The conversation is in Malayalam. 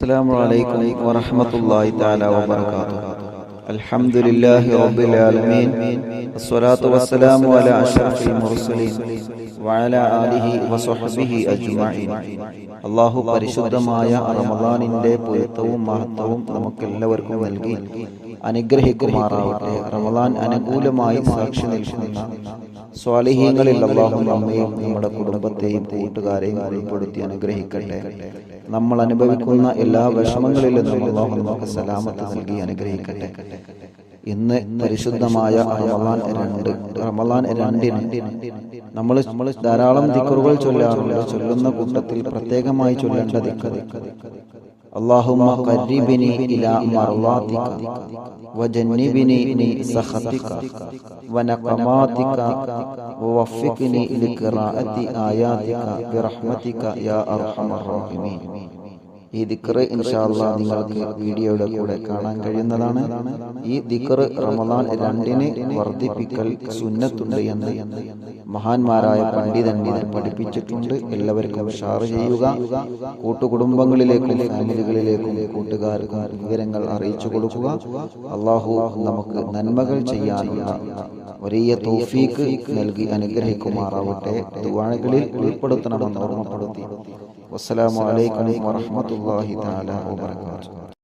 السلام عليكم ورحمة الله تعالى وبركاته الحمد لله رب العالمين الصلاة والسلام على أشرف المرسلين وعلى آله وصحبه أجمعين അള്ളാഹു പരിശുദ്ധമായ റമദാനിന്റെ പൊരുത്തവും മഹത്വവും നമുക്കെല്ലാവർക്കും നൽകി അനുഗ്രഹിക്കുമാറാവട്ടെ റമദാൻ അനുകൂലമായി സാക്ഷി നിൽക്കുന്ന സ്വാലിഹീങ്ങളിൽ അള്ളാഹു നമ്മയും നമ്മുടെ കുടുംബത്തെയും കൂട്ടുകാരെയും ഉൾപ്പെടുത്തി അനുഗ്രഹിക്കട്ടെ നമ്മൾ അനുഭവിക്കുന്ന എല്ലാ വിഷമങ്ങളിൽ നിന്നും അള്ളാഹു നമുക്ക് സലാമത്ത് നൽകി അനുഗ്രഹിക്കട്ടെ. ഇന്ന് പരിശുദ്ധമായ റമദാൻ രണ്ട് റമദാൻ രണ്ടിന് നമ്മൾ നമ്മൾ ധാരാളം ദിക്കറുകൾ ചൊല്ലാറുണ്ട് ചൊല്ലുന്ന കൂട്ടത്തിൽ പ്രത്യേകമായി ചൊല്ലേണ്ട ദിക്കർ اللهم قربني إلى مرضاتك وجنبني من سخطك ونقماتك ووفقني لقراءة آياتك برحمتك يا أرحم الراحمين ഈ ദിക്കറ് ഇൻഷാല്ല നിങ്ങൾക്ക് വീഡിയോയുടെ കൂടെ കാണാൻ കഴിയുന്നതാണ്. ഈ ദിക്കറ് റമദാൻ രണ്ടിന് വർദ്ധിപ്പിക്കൽ സുന്നത്തുണ്ട് എന്ന് മഹാന്മാരായ പണ്ഡിതന്മാർ പഠിപ്പിച്ചിട്ടുണ്ട്. എല്ലാവർക്കും ഷാർ ചെയ്യുക. കൂട്ടുകുടുംബങ്ങളിലേക്കും ഫാമിലികളിലേക്കും കൂട്ടുകാർക്കും വിവരങ്ങൾ അറിയിച്ചു കൊടുക്കുക. അള്ളാഹു നമുക്ക് നന്മകൾ ചെയ്യാനുള്ള വലിയ തോഫീക്ക് നൽകി അനുഗ്രഹിക്കുമാറാവട്ടെ ദുവാഴകളിൽ ഉൾപ്പെടുത്തണമെന്ന് ഓർമ്മപ്പെടുത്തി. വസ്സലാമു അലൈക്കും വറഹ്മത്തുള്ളാഹി തആല വബറകാതുഹു.